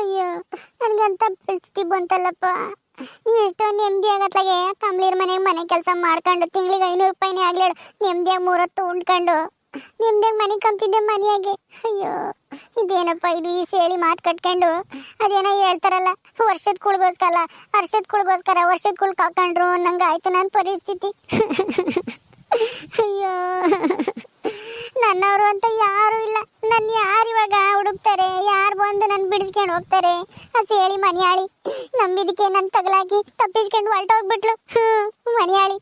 ಅಯ್ಯೋ ನನಗೆ ಅಂತ ಪರಿಸ್ಥಿತಿ ಬಂತಲ್ಲಪ್ಪ. ಎಷ್ಟೊಂದು ನೆಮ್ಮದಿ ಆಗತ್ಲಾಗೆ ಕಮ್ಲಿರ್ ಮನೆಗೆ ಮನೆ ಕೆಲಸ ಮಾಡ್ಕೊಂಡು, ತಿಂಗಳಿಗೆ ಐನೂರು ರೂಪಾಯಿನೇ ಆಗ್ಲಿ ನೆಮ್ಮದಿಯಾಗಿ ಮೂರತ್ತು ಉಂಡ್ಕೊಂಡು ನೆಮ್ಮದಿಯಾಗಿ ಮನೆ ಕಮ್ತಿದ್ದೆ ಮನೆಯಾಗೆ. ಅಯ್ಯೋ, ಇದೇನಪ್ಪ ಇದು ಈ ಸೇಳಿ ಮಾತು ಕಟ್ಕೊಂಡು, ಅದೇನೋ ಹೇಳ್ತಾರಲ್ಲ, ವರ್ಷದ ಕುಳ್ಗೋಸ್ಕರ ವರ್ಷದ ಕುಳ್ಗೋಸ್ಕರ, ವರ್ಷದ ಕುಳ್ ಕಾಕೊಂಡ್ರು ನಂಗೆ ಆಯ್ತು ನನ್ನ ಪರಿಸ್ಥಿತಿ. ಅಯ್ಯೋ. ನನ್ನವರು ಅಂತ ಯಾರು ಇಲ್ಲ. ನನ್ನ ಯಾರು ಇವಾಗ ಹುಡುಕ್ತಾರೆ? ಯಾರು ಬಂದು ನನ್ನ ಬಿಡಿಸ್ಕೊಂಡು ಹೋಗ್ತಾರೆ? ಅಂತ ಹೇಳಿ ಮನೆಯಾಳಿ. ನಂಬಿದಕ್ಕೆ ನನ್ನ ತಗಲಾಕಿ ತಪ್ಪಿಸ್ಕೊಂಡು ಹೊರಟೋಗ್ಬಿಟ್ಲು. ಹ್ಞೂ ಮನೆಯಾಳಿ.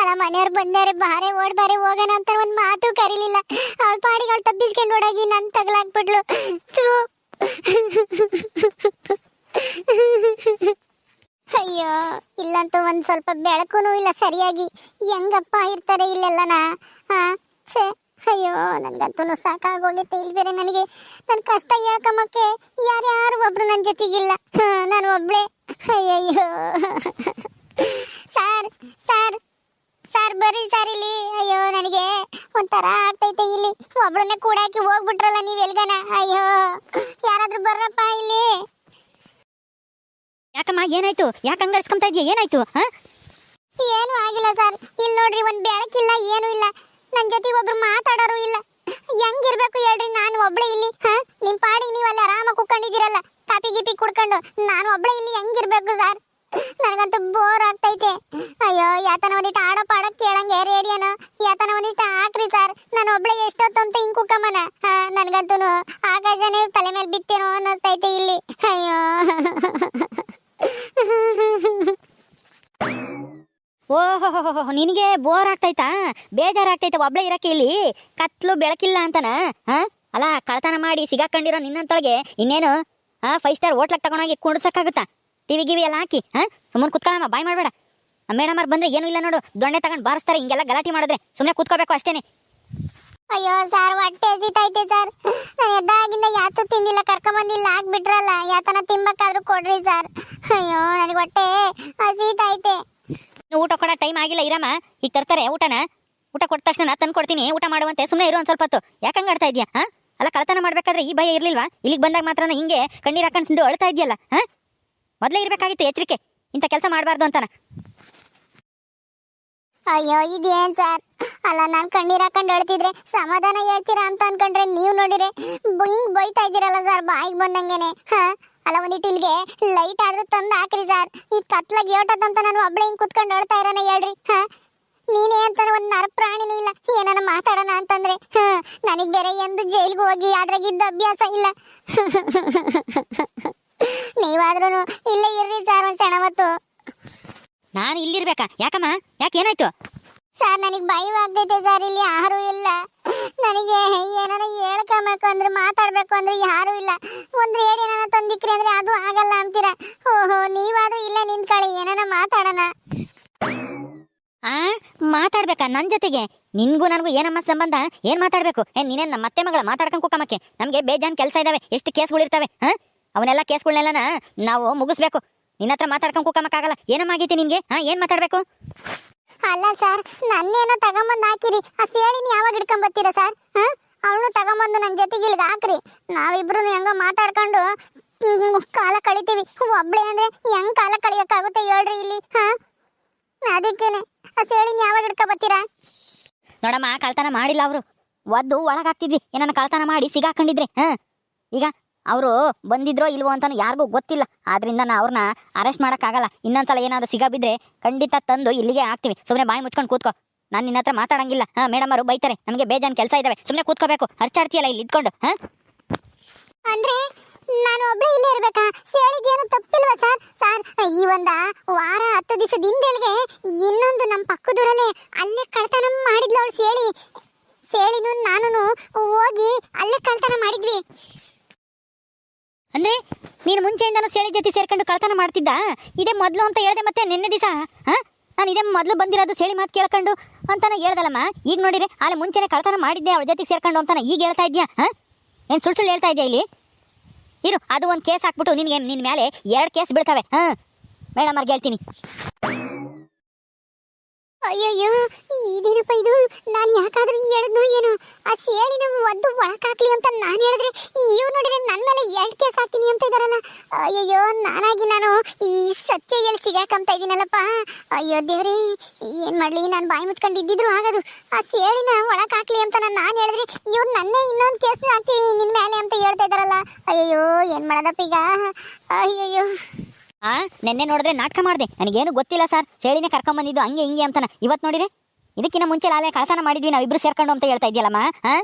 ಅಲ್ಲ, ಮನೆಯವ್ರು ಬಂದಾರೆ, ಬಾರೆ ಓಡ್, ಬಾರೆ ಹೋಗೋಣ ಅಂತ ಒಂದು ಮಾತು ಕರೀಲಿಲ್ಲ. ಅವಳ ಪಾಡಿಗಳು ತಪ್ಪಿಸ್ಕೊಂಡು ಓಡಾಗಿ ನನ್ನ ತಗಲಾಕ್ಬಿಟ್ಲು. ಅಯ್ಯೋ, ಇಲ್ಲಂತೂ ಒಂದು ಸ್ವಲ್ಪ ಬೆಳಕೂ ಇಲ್ಲ ಸರಿಯಾಗಿ. ಹೆಂಗಪ್ಪ ಇರ್ತಾರೆ ಇಲ್ಲೆಲ್ಲನ? ಹಾ? ಛೇ, ಅಯ್ಯೋ ನನಗಂತೂ ಸಾಕಾಗೋಗೈತೆ ಇಲ್ಲಿ ಬೇರೆ ನನಗೆ. ನನ್ನ ಕಷ್ಟ ಹೇಳ್ಕೊಂಬಕ್ಕೆ ಯಾರ್ಯಾರು ಒಬ್ರು ನನ್ನ ಜೊತೆಗಿಲ್ಲ. ನಾನು ಒಬ್ಳೆ. ಅಯ್ಯಯ್ಯೋ. ಸರ್ ಸರ್ ಸರ್ ಬರ್ರಿ ಸರ್ ಇಲ್ಲಿ. ಅಯ್ಯೋ, ನನಗೆ ಒಂಥರ ಆಗ್ತೈತೆ ಇಲ್ಲಿ. ಒಬ್ಳನ್ನೇ ಕೂಡಾಕಿ ಹೋಗ್ಬಿಟ್ರಲ್ಲ ನೀವು ಎಲ್ಗನ? ಅಯ್ಯೋ, ಯಾರಾದ್ರೂ ಬರ್ರಪ್ಪ ಇಲ್ಲಿ? ಯಾಕಮ್ಮ, ಏನಾಯ್ತು? ಯಾಕೆ ಹಂಗರ್ಸ್ಕೊಂತ ಇದೀಯ? ಏನಾಯ್ತು? ಏನು ಆಗಿಲ್ಲ ಸರ್. ಇಲ್ಲಿ ನೋಡ್ರಿ, ಒಂದ್ ಬೆಳಕಿಲ್ಲ, ಏನು ಇಲ್ಲ. ನನ್ ಜೊತೆ ಒಬ್ರು ಮಾತಾಡೋರು ಇಲ್ಲ. ಹೆಂಗಿರ್ಬೇಕು ಹೇಳ್ರಿ, ನಾನು ಒಬ್ಳೆ ಇಲ್ಲಿ. ಹಾ? ನಿಮ್ ಪಾಡಿಗೆ ನೀವು ಅಲ್ಲಿ ಆರಾಮ ಕುತ್ಕೊಂಡಿದ್ದೀರಲ್ಲ. ಕಾಪಿ ಗಿಪಿ ಕುಡ್ಕೊಂಡು ನಾನು ಒಬ್ಳೆ ಇಲ್ಲಿ ಹೆಂಗಿರ್ಬೇಕು ಸರ್? ನನಗಂತೂ ಬೋರ್ ಆಗ್ತೈತೆ. ಅಯ್ಯೋ, ಯಾತನ ಒಂದಿಟ್ಟು ಆಡೋ ಪಾಡೋ ಕೇಳಂಗೆ ರೇಡಿಯೋನು. ಯಾತನ ಒಂದಿಷ್ಟು ಹಾಕ್ರಿ ಸರ್. ನಾನು ಒಬ್ಳೆ ಎಷ್ಟೊತ್ತು ಅಂತ ಹಿಂಗ್ ಕುಕ್ಕಮ್ಮನ. ನನ್ಗಂತೂ ಆಕಾಶನೇ ತಲೆ ಮೇಲೆ ಬಿತ್ತೇನೋ ಅನ್ನಿಸ್ತೈತೆ ಇಲ್ಲಿ. ಅಯ್ಯೋ. ಓಹೋ ನಿನಗೆ ಬೋರ್ ಆಗ್ತೈತಾ? ಬೇಜಾರಾಗ್ತೈತೆ, ಒಬ್ಳೆ ಇರಕ್ಕೆ ಇಲ್ಲಿ. ಕತ್ಲು ಬೆಳಕಿಲ್ಲ ಅಂತನ, ಹಾ? ಅಲ್ಲ ಕಳ್ತನ ಮಾಡಿ ಸಿಗಾಕೊಂಡಿರೋ ನಿನ್ನಂತೊಳಗೆ ಇನ್ನೇನು, ಹಾ? ಫೈವ್ ಸ್ಟಾರ್ ಹೋಟ್ಲಾಗ ತಗೊಂಡೋಗಿ ಕುಡ್ಸಕ್ಕಾಗುತ್ತಾ ಟಿವಿ ಗಿವಿ ಎಲ್ಲ ಹಾಕಿ, ಹಾ? ಸುಮ್ಮನೆ ಕುತ್ಕೊಳ್ಳಮ್ಮ, ಬಾಯ್ ಮಾಡಬೇಡ. ಮೇಡಮ್ ಅವ್ರು ಬಂದ್ರೆ ಏನೂ ಇಲ್ಲ ನೋಡು. ದೊಣ್ಣೆ ತಗೊಂಡು ಬಾರಿಸ್ತಾರೆ, ಹಿಂಗೆಲ್ಲ ಗಲಾಟೆ ಮಾಡಿದ್ರೆ. ಸುಮ್ಮನೆ ಕೂತ್ಕೋಬೇಕು ಅಷ್ಟೇನೆ. ಅಯ್ಯೋ ಸರ್, ಹೊಟ್ಟೆ ಹಸಿತೈತೆ ಸರ್. ನಾನು ಎದ್ದಾಗಿಂದ ಯಾತು ತಿಂದಿಲ್ಲ, ಕರ್ಕೊಂಬಂದಿಲ್ಲ ಹಾಕ್ಬಿಟ್ರಲ್ಲ ಯಾತನ ತಿನ್ಬೇಕಾದ್ರೂ ಕೊಡ್ರಿ ಸರ್. ಅಯ್ಯೋ, ನನಗೆ ಹೊಟ್ಟೆ ಹಸಿತೈತೆ. ಊಟ ಕೊಡೋ ಟೈಮ್ ಆಗಿಲ್ಲ ಇರಮ್ಮ. ಈಗ ತರ್ತಾರೆ ಊಟನ. ಊಟ ಕೊಟ್ಟ ತಕ್ಷಣ ತಂದು ಕೊಡ್ತೀನಿ. ಊಟ ಮಾಡುವಂತೆ ಸುಮ್ಮನೆ ಇರು ಒಂದು ಸ್ವಲ್ಪ ಹೊತ್ತು. ಯಾಕಂಗೆ ಆಡ್ತಾ ಇದೆಯಾ, ಹಾಂ? ಅಲ್ಲ ಕಳ್ತನ ಮಾಡಬೇಕಾದ್ರೆ ಈ ಭಯ ಇರ್ಲಿಲ್ವಾ? ಇಲ್ಲಿಗೆ ಬಂದಾಗ ಮಾತ್ರ ಹಿಂಗೆ ಕಣ್ಣೀರು ಹಾಕೊಂಡು ಅಳ್ತಾ ಇದೆಯಲ್ಲ, ಹಾಂ? ಮೊದಲೇ ಇರಬೇಕಾಗಿತ್ತು ಎಚ್ಚರಿಕೆ. ಇಂಥ ಕೆಲಸ ಮಾಡಬಾರ್ದು ಅಂತಾನ. ಅಯ್ಯೋ, ಇದೇನ್ ಸರ್? ಅಲ್ಲ, ನಾನು ಕಣ್ಣೀರ್ ಹಾಕೊಂಡು ಹೇಳ್ತಿದ್ರೆ ಸಮಾಧಾನ ಹೇಳ್ತೀರಾ ಅಂತ ಅನ್ಕೊಂಡ್ರೆ ನೀವು ನೋಡಿದ್ರೆ ಹಿಂಗ್ ಬೈತಾ ಇದ್ದೀರಲ್ಲ ಸರ್, ಬಾಯಿಗೆ ಬಂದಂಗೆನೆ. ಹಾ? ಅಲ್ಲ ಒಂದಿಟ್ಟು ಇಲ್ಲಿಗೆ ಲೈಟ್ ಆದ್ರೂ ತಂದು ಹಾಕ್ರಿ ಸರ್. ಈ ಕತ್ಲಾಗ ಏಟದಂತ ನಾನು ಒಬ್ಳೆ ಹಿಂಗ್ ಕುತ್ಕೊಂಡು ಹೇಳ್ತಾ ಇರೋಣ ಹೇಳ್ರಿ. ಹಾ? ನೀನೇ ಅಂತ ಒಂದ್ ನರ ಪ್ರಾಣಿನೂ ಇಲ್ಲ. ಏನಾನ ಮಾತಾಡೋಣ ಅಂತಂದ್ರೆ. ಹಾ? ನನಗ್ ಬೇರೆ ಎಂದು ಜೈಲ್ಗೆ ಹೋಗಿ ಅದ್ರಾಗಿದ್ದ ಅಭ್ಯಾಸ ಇಲ್ಲ. ನೀವಾದ್ರೂ ಇಲ್ಲೇ ಇರ್ರಿ ಸರ್ ಒಂದ್ ಕ್ಷಣ ನಾನು ಇಲ್ಲಿರ್ಬೇಕಾ? ಯಾಕಮ್ಮ? ಯಾಕೆ ಏನಾಯ್ತು? ಸರ್ ನನಗೆ ಭಯವಾಗ್ತೈತೆ ಸರ್ ಇಲ್ಲಿ ಯಾರು ಇಲ್ಲ. ನನಗೆ ಏನಾರ ಹೇಳ್ಕೊಬೇಕು ಅಂದ್ರೆ ಮಾತಾಡ್ಬೇಕು ಅಂದ್ರೆ ಯಾರು ಇಲ್ಲ. ಒಂದು ಹೇಳಿ ಏನಾರ ತಂದಿಕ್ರಿ ಅಂದ್ರೆ ಅದು ಆಗಲ್ಲ ಅಂತೀರ? ಓಹೋ ನೀವಾದ್ರೂ ಇಲ್ಲ ನಿಂತ್ಕೊಳ್ಳಿ ಏನಾರ ಮಾತಾಡೋಣ. ಆ ಮಾತಾಡ್ಬೇಕಾ ನನ್ನ ಜೊತೆಗೆ? ನಿನ್ಗೂ ನನಗೂ ಏನಮ್ಮ ಸಂಬಂಧ? ಏನ್ ಮಾತಾಡ್ಬೇಕು? ಏ ನೀನೇ ನಮ್ಮ ಮತ್ತೆ ಮಗಳ ಮಾತಾಡ್ಕೊಂಡ್ ಕೂಕಮಕ್ಕೆ ನಮ್ಗೆ ಬೇಜಾನ್ ಕೆಲಸ ಇದಾವೆ ಎಷ್ಟು ಕೇಸ್ಗಳಿರ್ತವೆ ಹ? ಅವನ್ನೆಲ್ಲ ಕೇಸ್ಗಳನ್ನೆಲ್ಲ ನಾವು ಮುಗಿಸ್ಬೇಕು. ನಿನ್ನ ಹತ್ರ ಮಾತಾಡ್ಕೊಂಡು ಏನೋ ಆಗೈತಿ ನಿನ್ಗೆ? ಹಾ ಏನ್ ಮಾತಾಡ್ಬೇಕು? ಅಲ್ಲ ಸರ್ ನನ್ನೇನೋ ತಗೊಂಬಂದು ಹಾಕಿರಿ. ಆ ಸೇಳಿನ ಯಾವಾಗ ಹಿಡ್ಕೊಂಡ್ ಬರ್ತೀರಾ ಸರ್? ಹಾ? ಅವಳು ತಗೊಂಬಂದು ನನ್ನ ಜೊತೆಗೆ ಇಲ್ಲಿಗೆ ಹಾಕ್ರಿ. ನಾವಿಬ್ರು ಹೆಂಗೋ ಮಾತಾಡ್ಕೊಂಡು ಕಾಲ ಕಳಿತೀವಿ. ಒಬ್ಳೆ ಅಂದ್ರೆ ಹೆಂಗ್ ಕಾಲ ಕಳಿಯಕ್ಕಾಗುತ್ತೆ ಹೇಳ್ರಿ ಇಲ್ಲಿ ಹಾ? ಅದಕ್ಕೇನೆ. ಆ ಸೇಳಿನ ಯಾವಾಗ ಹಿಡ್ಕೊಂಡ್ ಬರ್ತೀರಾ ನೋಡಮ್ಮ ಕಳ್ತನ ಮಾಡಿಲ್ಲ ಅವರು. ಒದ್ದು ಒಳಗಾಗ್ತಿದ್ವಿ. ಏನನ್ನ ಕಳ್ತನ ಮಾಡಿ ಸಿಗಾಕೊಂಡಿದ್ರೆ ಹಾ? ಈಗ ಅವರು ಬಂದಿದ್ರೋ ಇಲ್ವೋ ಅಂತ ಯಾರಿಗೂ ಗೊತ್ತಿಲ್ಲ. ಆದ್ರಿಂದ ನಾ ಅವ್ರನ್ನ ಅರೆಸ್ಟ್ ಮಾಡೋಕ್ಕಾಗಲ್ಲ. ಇನ್ನೊಂದ್ಸಲ ಏನಾದರೂ ಸಿಗಬಿದ್ರೆ ಖಂಡಿತ ತಂದು ಇಲ್ಲಿಗೆ ಹಾಕ್ತೀವಿ. ಸುಮ್ಮನೆ ಬಾಯಿ ಮುಚ್ಕೊಂಡು ಕೂತ್ಕೋ. ನಾನು ನಿನ್ನ ಹತ್ರ ಮಾತಾಡಂಗಿಲ್ಲ. ಹಾಂ, ಮೇಡಮ್ ಅವರು ಬೈತಾರೆ. ನಮಗೆ ಬೇಜಾನ್ ಕೆಲಸ ಇದಾವೆ. ಸುಮ್ಮನೆ ಕೂತ್ಕೋಬೇಕು. ಹರ್ಚಾಡ್ತೀಯಲ್ಲ ಇಲ್ಲಿ ಇದ್ಕೊಂಡು, ಹಾಂ? ಅಂದ್ರೆ ನಾನು ಒಬ್ಬಳೇ ಇಲ್ಲೇ ಇರ್ಬೇಕಾ? ಹೇಳಿದ್ಯೇನು ತಪ್ಪಿಲ್ವಾ ಸರ್? ಸರ್, ಈ ಒಂದ ವಾರ, ಹತ್ತು ದಿವಸದ ಹಿಂದೆಲ್ಗೆ ಇನ್ನೊಂದು ನಮ್ಮ ಪಕ್ಕದೂರಲ್ಲೇ ಅಲ್ಲೇ ಕಳ್ತನ ಮಾಡಿದ್ಲು ಅವಳು ಸೇಳಿ ಸೇಳಿನು ನಾನು ಹೋಗಿ ಅಲ್ಲೇ ಕಳ್ತನ ಮಾಡಿದ್ವಿ ಅಂದ್ರೆ ನೀನು ಮುಂಚೆಯಿಂದನೂ ಸೇಳಿ ಜೊತೆ ಸೇರ್ಕೊಂಡು ಮಾಡ್ತಿದ್ದ ಇದೇ ಮೊದಲು ಅಂತ ಹೇಳ್ದೆ ಮತ್ತೆ ನಿನ್ನೆ ದಿವಸ, ಹಾ? ನಾನು ಇದೇ ಮೊದಲು ಬಂದಿರೋದು ಸೇಳಿ ಮಾತು ಕೇಳ್ಕೊಂಡು ಅಂತಾನೆ ಹೇಳ್ದಲ್ಲಮ್ಮ. ಈಗ ನೋಡಿರಿ ಅಲ್ಲಿ ಮುಂಚೆನೆ ಕಳ್ತನ ಮಾಡಿದ್ದೆ, ಅವಳ ಜೊತೆಗೆ ಸೇರ್ಕೊಂಡು ಅಂತಾನೆ ಈಗ ಹೇಳ್ತಾ ಇದ್ಯಾ, ಹಾ? ಏನು ಸುಳ್ಳು ಸುಳ್ಳು ಹೇಳ್ತಾ ಇದೆಯಾ ಇಲ್ಲಿ? ಇರು, ಅದು ಒಂದು ಕೇಸ್ ಹಾಕ್ಬಿಟ್ಟು ನಿನಗೆ ನಿನ್ನ ಮೇಲೆ ಎರಡು ಕೇಸ್ ಬೀಳ್ತವೆ, ಹಾ? ಮೇಡಮ್ ಅವ್ರಿಗೆ ಹೇಳ್ತೀನಿ. ಅಯ್ಯಯ್ಯೋ ಇದೇನಪ್ಪ ಇದು ನಾನು ಯಾಕಾದ್ರೂ ಹೇಳಿದ್ನು ಏನು? ಆ ಸೇಳಿನ ಒದ್ದು ಒಳಕಾಕ್ಲಿ ಅಂತ ನಾನು ಹೇಳಿದ್ರೆ ಇವ್ ನೋಡಿದ್ರೆ ನನ್ನ ಮೇಲೆ ಎರಡು ಕೇಸ್ ಹಾಕ್ತೀನಿ ಅಂತ ಇದಾರಲ್ಲ. ಅಯ್ಯಯ್ಯೋ, ನಾನಾಗಿ ನಾನು ಈ ಸತ್ಯ ಹೇಳಿ ಸಿಗಾಕಂತ ಇದೀನಲ್ಲಪ್ಪ. ಅಯ್ಯೋ, ದೇವ್ರಿ, ಏನ್ ಮಾಡ್ಲಿ? ನಾನು ಬಾಯಿ ಮುಚ್ಕೊಂಡು ಇದ್ದಿದ್ರು ಆಗೋದು. ಆ ಸೇಳಿನ ಒಳಕ್ ಹಾಕ್ಲಿ ಅಂತ ನಾನು ನಾನು ಹೇಳಿದ್ರೆ ಇವ್ರು ನನ್ನೇ ಇನ್ನೊಂದು ಕೇಸ್ ಹಾಕ್ತೀನಿ, ನಿನ್ ಮೇಲೆ ಅಂತ ಹೇಳ್ತಾ ಇದಾರಲ್ಲ. ಅಯ್ಯೋ ಏನ್ ಮಾಡೋದಪ್ಪ ಈಗ? ಅಯ್ಯಯ್ಯೋ. ಆ, ನೆನ್ನೆ ನೋಡಿದ್ರೆ ನಾಟಕ ಮಾಡಿದೆ. ನನಗೇನು ಗೊತ್ತಿಲ್ಲ ಸರ್. ಸೇಳಿನೇ ಕರ್ಕೊಂಬಂದಿದ್ದು ಹಂಗೆ ಹಿಂಗೆ ಅಂತಾನೆ. ಇವತ್ತು ನೋಡಿದ್ರೆ ಇದಕ್ಕಿಂತ ಮುಂಚೆ ಲಾಲೆ ಕಳ್ತನ ಮಾಡಿದ್ವಿ ನಾವು ಇಬ್ರು ಸೇರ್ಕೊಂಡು ಅಂತ ಹೇಳ್ತಾ ಇದೆಯಲ್ಲಮ್ಮ ಹಾ?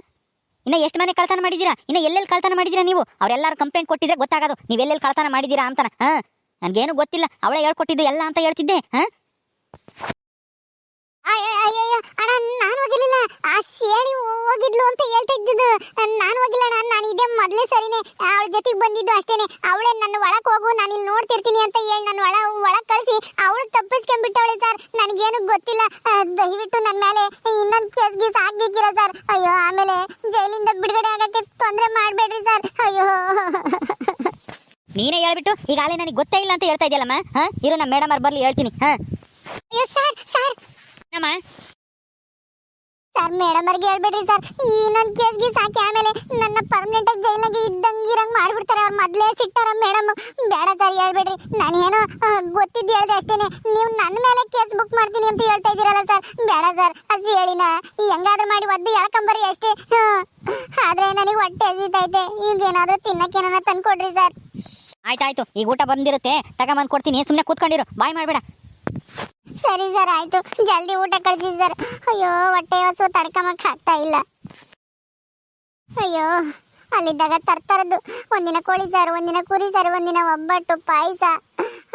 ಇನ್ನ ಎಷ್ಟು ಮನೆ ಕಳ್ತನ ಮಾಡಿದ್ದೀರಾ? ಇನ್ನ ಎಲ್ಲೆಲ್ಲಿ ಕಳ್ತನ ಮಾಡಿದ್ದೀರಾ ನೀವು? ಅವರೆಲ್ಲರೂ ಕಂಪ್ಲೇಂಟ್ ಕೊಟ್ಟಿದ್ರೆ ಗೊತ್ತಾಗೋದು. ನೀವು ಎಲ್ಲೆಲ್ಲಿ ಕಳ್ತನ ಮಾಡಿದ್ದೀರಾ ಅಂತನ, ಹಾ? ನನಗೇನು ಗೊತ್ತಿಲ್ಲ, ಅವಳೇ ಹೇಳ್ಕೊಟ್ಟಿದ್ದು ಎಲ್ಲ ಅಂತ ಹೇಳ್ತಿದ್ದೆ, ಹಾ? ಅಣ್ಣ, ನಾನು ಹೋಗಿರ್ಲಿಲ್ಲ. ಆ ಸೇಳಿ ಹೋಗಿದ್ಲು ಅಂತ ಹೇಳ್ತಾ ಇದ್ದಿದ್ದು. ನಾನು ಹೋಗಿಲ್ಲ ಅಣ್ಣ, ನಾನು ಇದೇ ಮೊದಲೇ ಸರಿನೇ. ಅವಳ ಜೊತೆಗೆ ಬಂದಿದ್ದು ಅಷ್ಟೇನೆ. ಅವಳೇ ನನ್ನ ಒಳಗೆ ಹೋಗು, ನಾನು ಇಲ್ಲಿ ನೋಡ್ತಿರ್ತೀನಿ ಅಂತ ಹೇಳಿ ನನ್ನ ಒಳ ಒಳಕ್ ಕಳಿಸಿ. ಅವಳು ತಪ್ಪಿಸ್ಕೊಂಡ್ಬಿಟ್ಟವಳೆ ಸರ್. ನನಗೇನು ಗೊತ್ತಿಲ್ಲ. ದಯವಿಟ್ಟು ನನ್ನ ಮೇಲೆ ಇನ್ನೊಂದು ಕೇಸ್ ಗೀಸ್ ಸರ್? ಅಯ್ಯೋ, ಆಮೇಲೆ ಜೈಲಿಂದ ಬಿಡುಗಡೆ ಆಗಕ್ಕೆ ತೊಂದರೆ ಮಾಡಬೇಡ್ರಿ ಸರ್. ಅಯ್ಯೋ. ನೀನೇ ಹೇಳ್ಬಿಟ್ಟು, ಈಗಾಗಲೇ ನನಗೆ ಗೊತ್ತೇ ಇಲ್ಲ ಅಂತ ಹೇಳ್ತಾ ಇದೆಯಲ್ಲಮ್ಮ? ಹ? ಇರು ನಮ್ಮ ಮೇಡಮ್ ಅವ್ರು ಬರ್ಲಿ, ಹೇಳ್ತೀನಿ. ಹಾ? ನಮ್ಮ ಸರ್ ಮೇಡಮ್ ಅವ್ರಿಗೆ ಹೇಳ್ಬೇಡ್ರಿ ಸರ್. ಈ ನನ್ನ ಗೀಸ್ ಸಾಕಿ ಆಮೇಲೆ ನನ್ನ ಪರ್ಮನೆಂಟ್ ಆಗಿ ಜೈಲಾಗಿ ಇದ್ದಂಗೆ ಇರಂಗ್ ಮಾಡ್ಬಿಡ್ತಾರೆ. ಅವ್ರು ಮೊದಲೇ ಸಿಗ್ತಾರ ಮೇಡಮ್. ಬೇಡ ಸರ್ ಹೇಳ್ಬೇಡ್ರಿ. ನಾನೇನೋ ಗೊತ್ತಿದ್ದು ಹೇಳ್ದೆ ಅಷ್ಟೇನೆ. ನೀವು ನನ್ನ ಮೇಲೆ ಕೇಸ್ ಬುಕ್ ಮಾಡ್ತೀನಿ ಅಂತ ಹೇಳ್ತಾ ಇದ್ದೀರಲ್ಲ ಸರ್. ಬೇಡ ಸರ್ ಅದು ಹೇಳಿನ. ಹೆಂಗಾದ್ರೂ ಮಾಡಿ ಒದ್ದು ಹೇಳ್ಕೊಂಬರಿ ಅಷ್ಟೇ. ಆದ್ರೆ ನನಗೆ ಹೊಟ್ಟೆ ಹಸಿತೈತೆ. ಈಗ ಏನಾದ್ರೂ ಏನಾನ ತಂದ್ಕೊಡ್ರಿ ಸರ್. ಆಯ್ತಾಯ್ತು ಈಗ ಊಟ ಬಂದಿರುತ್ತೆ. ತಗೊಂಬಂದು ಕೊಡ್ತೀನಿ. ಸುಮ್ಮನೆ ಕೂತ್ಕೊಂಡಿರು. ಬಾಯ್ ಮಾಡಬೇಡ. ಸರಿ ಸರ್, ಆಯ್ತು. ಜಲ್ದಿ ಊಟ ಕಳಿಸಿ ಸರ್. ಅಯ್ಯೋ, ಹೊಟ್ಟೆ ಹಸು ತಡ್ಕಮಕ್ ಆಗ್ತಾ ಇಲ್ಲ. ಅಯ್ಯೋ, ಅಲ್ಲಿದ್ದಾಗ ತರ್ತರದ್ದು ಒಂದಿನ ಕೋಳಿ ಸಾರು, ಒಂದಿನ ಕುರಿ ಸಾರು, ಒಂದಿನ ಒಬ್ಬಟ್ಟು ಪಾಯಸ.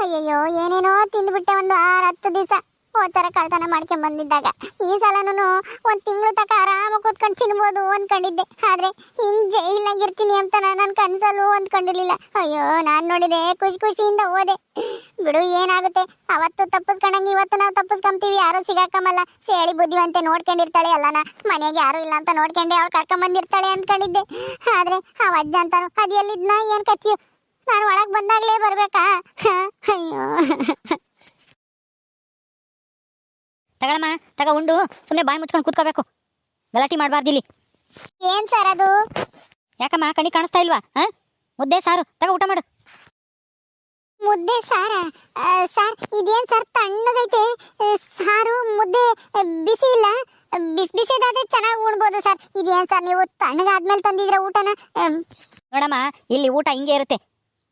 ಅಯ್ಯಯ್ಯೋ, ಏನೇನೋ ತಿಂದ್ಬಿಟ್ಟೆ ಒಂದು ಆರು ಹತ್ತು ದಿವಸ. ಹೋದ್ಸರ ಕಳ್ತನ ಮಾಡ್ಕೊಂಡ್ ಬಂದಿದ್ದಾಗ. ಈ ಸಲನೂ ಒಂದ್ ತಿಂಗಳು ತಕ ಆರಾಮ ಕೂತ್ಕೊಂಡು ತಿನ್ಬೋದು ಅನ್ಕೊಂಡಿದ್ದೆ. ಆದ್ರೆ ಹಿಂಗ್ ಜೈಲಾಗಿರ್ತೀನಿ ಅಂತ ನಾನು ಕನ್ಸಲ್ಲೂ ಅಂದ್ಕೊಂಡಿರ್ಲಿಲ್ಲ ಅಯ್ಯೋ, ನಾನ್ ನೋಡಿದೆ ಖುಷಿ ಖುಷಿಯಿಂದ ಹೋದೆ. ಬಿಡು, ಏನಾಗುತ್ತೆ? ಅವತ್ತು ತಪ್ಪಿಸ್ಕೊಂಡಂಗೆ ಇವತ್ತು ನಾವು ತಪ್ಪಿಸ್ಕೊಂತೀವಿ. ಯಾರು ಸಿಗಾಕಮಲ್ಲ ಸೇಳಿ ಬುದ್ಧಿವಂತೆ ನೋಡ್ಕೊಂಡಿರ್ತಾಳೆ ಅಲ್ಲನ. ಮನೆಗೆ ಯಾರು ಇಲ್ಲ ಅಂತ ನೋಡ್ಕೊಂಡೆ ಅವಳು ಕರ್ಕೊಂಬಂದಿರ್ತಾಳೆ ಅನ್ಕೊಂಡಿದ್ದೆ. ಆದ್ರೆ ಆ ಅಜ್ಜ ಅಂತಾನು, ಅದು ಎಲ್ಲಿದ್ನ ಏನ್ ಕತ್ತಿಯು ನಾನು ಒಳಗ್ ಬಂದಾಗ್ಲೇ ಬರ್ಬೇಕಾ? ಅಯ್ಯೋ. ತಗೊಳಮ್ಮ ತಗ ಉಂಡು. ಸುಮ್ಮನೆ ಬಾಯಿ ಮುಚ್ಕೊಂಡು ಕೂತ್ಕೋಬೇಕು. ಗಲಾಟಿ ಮಾಡಬಾರ್ದು ಇಲ್ಲಿ. ಏನ್ ಸರ್ ಅದು? ಯಾಕಮ್ಮ ಕಣಿ ಕಾಣಿಸ್ತಾ ಇಲ್ವಾ? ಹಾ? ಮುದ್ದೆ ಸಾರು. ತಗ ಊಟ ಮಾಡು. ಮುದ್ದೆ ಸಾರ? ಸರ್ ಇದೇನ್ ಸರ್ ತಣ್ಣಗೈತೆ? ಸಾರು ಮುದ್ದೆ ಬಿಸಿ ಇಲ್ಲ? ಬಿಸಿ ಬಿಸಿದಾದ್ರೆ ಚೆನ್ನಾಗಿ ಉಣ್ಬೋದು ಸರ್. ಇದೇನ್ ಸರ್ ನೀವು ತಣ್ಣಗಾದ್ಮೇಲೆ ತಂದಿದ್ರ ಊಟನ? ನೋಡಮ್ಮ ಇಲ್ಲಿ ಊಟ ಹಿಂಗೆ ಇರುತ್ತೆ.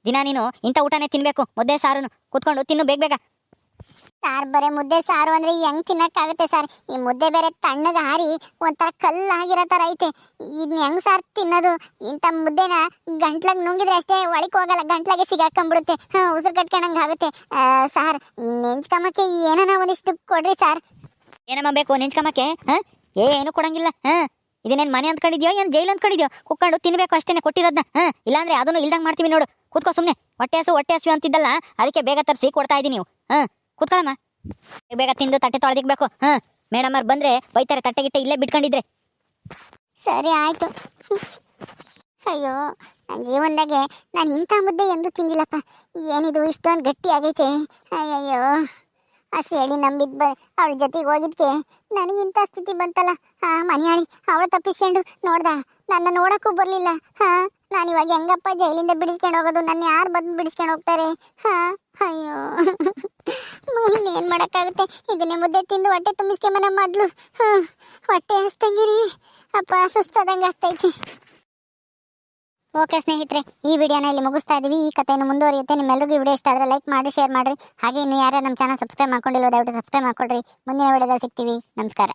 ದಿನ ನೀನು ಇಂಥ ಊಟನೇ ತಿನ್ಬೇಕು. ಮುದ್ದೆ ಸಾರುನು. ಕೂತ್ಕೊಂಡು ತಿನ್ನು ಬೇಗ ಬೇಗ. ಸಾರ್ ಬರೀ ಮುದ್ದೆ ಸಾರು ಅಂದ್ರೆ ಹೆಂಗ್ ತಿನ್ನಕ್ಕಾಗುತ್ತೆ ಸರ್? ಈ ಮುದ್ದೆ ಬೇರೆ ತಣ್ಣಗ ಹಾರಿ ಒಂಥರ ಕಲ್ಲಾಗಿರೋ ತರ ಐತೆ. ಇದ್ನ ಹೆಂಗ್ ಸಾರ್ ತಿನ್ನೋದು? ಇಂಥ ಮುದ್ದೆನ ಗಂಟ್ಲಾಗ ನುಂಗಿದ್ರೆ ಅಷ್ಟೇ ಒಳಕ್ ಹೋಗಲ್ಲ, ಗಂಟ್ಲಾಗೆ ಸಿಗಾಕೊಂಡ್ಬಿಡುತ್ತೆ ಹಾ, ಉಸಿರು ಕಟ್ಕೊಂಡಂಗೆ ಆಗುತ್ತೆ. ಸಾರ್, ನೆಂಚ್ಕಮಕ್ಕೆ ಏನನ ಒಂದಿಷ್ಟು ಕೊಡ್ರಿ ಸಾರ್. ಏನಮ್ಮ ಬೇಕು ನೆಂಚ್ಕಮಕ್ಕೆ? ಹಾ? ಏನು ಕೊಡಂಗಿಲ್ಲ. ಹಾ? ಇದನ್ನೇನು ಮನೆ ಅಂದ್ಕೊಂಡಿದ್ಯೋ, ಏನು ಜೈಲು ಅಂದ್ಕೊಂಡಿದ್ಯೋ? ಕುಕ್ಕೊಂಡು ತಿನ್ಬೇಕು ಅಷ್ಟೇನೆ ಕೊಟ್ಟಿರೋದ್ನ. ಹಾ? ಇಲ್ಲಾಂದ್ರೆ ಅದನ್ನು ಇಲ್ದಂಗೆ ಮಾಡ್ತೀವಿ ನೋಡು. ಕೂತ್ಕೋ ಸುಮ್ಮನೆ ಹೊಟ್ಟೆ ಹಸು ಹೊಟ್ಟೆ ಹಸು ಅಂತಿದ್ದಲ್ಲ, ಅದಕ್ಕೆ ಬೇಗ ತರಿಸಿ ಕೊಡ್ತಾ ಇದ್ದೀನಿ ನೀವು. ಹಾ? ಕೂತ್ಕೊಳ್ಳಮ್ಮ. ಬೇಗ ತಿಂದು ತಟ್ಟೆ ತೊಳೆದಿಕ್ಬೇಕು. ಹಾ, ಮೇಡಮ್ ಅವ್ರು ಬಂದ್ರೆ ಬೈತಾರೆ ತಟ್ಟೆ ಗಿಟ್ಟೆ ಇಲ್ಲೇ ಬಿಟ್ಕೊಂಡಿದ್ರೆ. ಸರಿ ಆಯ್ತು. ಅಯ್ಯೋ ನನ್ನ ಜೀವನದಾಗೆ ನಾನು ಇಂಥ ಮುದ್ದೆ ಎಂದು ತಿಂದಿಲ್ಲಪ್ಪ. ಏನಿದು, ಇಷ್ಟೊಂದು ಗಟ್ಟಿ ಆಗೈತೆ. ಅಯ್ಯಯ್ಯೋ ಆ ಸೇಳಿ ನಂಬಿದ್ ಬ ಅವಳ ಜೊತೆಗೆ ಹೋಗಿದ್ಕೆ ನನಗೆ ಇಂಥ ಸ್ಥಿತಿ ಬಂತಲ್ಲ. ಹಾ ಮನೆಯಾಳಿ, ಅವಳು ತಪ್ಪಿಸ್ಕೊಂಡು ನೋಡ್ದ. ನನ್ನ ನೋಡೋಕ್ಕೂ ಬರಲಿಲ್ಲ. ಹಾ ನಾನು ಇವಾಗ ಹೆಂಗಪ್ಪ ಜೈಲಿಂದ ಬಿಡಿಸ್ಕೊಂಡು ಹೋಗೋದು? ನನ್ನ ಯಾರು ಬಂದು ಬಿಡಿಸ್ಕೊಂಡು ಹೋಗ್ತಾರೆ? ಹಾ? ಅಯ್ಯೋ. ಏನು ಮಾಡೋಕ್ಕಾಗುತ್ತೆ? ಇದನ್ನೇ ಮುದ್ದೆ ತಿಂದು ಹೊಟ್ಟೆ ತುಂಬಿಸ್ಕೊಂಬನ ಮೊದಲು. ಹಾಂ. ಹೊಟ್ಟೆ ಹಸ್ತಂಗಿರಿ ಅಪ್ಪ, ಸುಸ್ತಾದಂಗೆ ಆಗ್ತೈತಿ. ಓಕೆ ಸ್ನೇಹಿತರೆ, ಈ ವಿಡಿಯೋನ ಇಲ್ಲಿ ಮುಗಿಸ್ತಾ ಇದೀವಿ. ಈ ಕಥೆಯನ್ನು ಮುಂದುವರಿಯುತ್ತೆ. ನಿಮ್ಮೆಲ್ಲರಿಗೂ ವಿಡಿಯೋ ಇಷ್ಟ ಆದರೆ ಲೈಕ್ ಮಾಡಿ ಶೇರ್ ಮಾಡಿರಿ. ಹಾಗೆ ಇನ್ನು ಯಾರ್ಯಾರು ನಮ್ಮ ಚಾನಲ್ ಸಬ್ಸ್ಕ್ರೈಬ್ ಮಾಡ್ಕೊಂಡಿಲ್ಲ ದಯವಿಟ್ಟು ಸಬ್ಸ್ಕ್ರೈಬ್ ಮಾಡ್ಕೊಳ್ರಿ. ಮುಂದಿನ ವಿಡಿಯೋದಲ್ಲಿ ಸಿಗ್ತೀವಿ. ನಮಸ್ಕಾರ.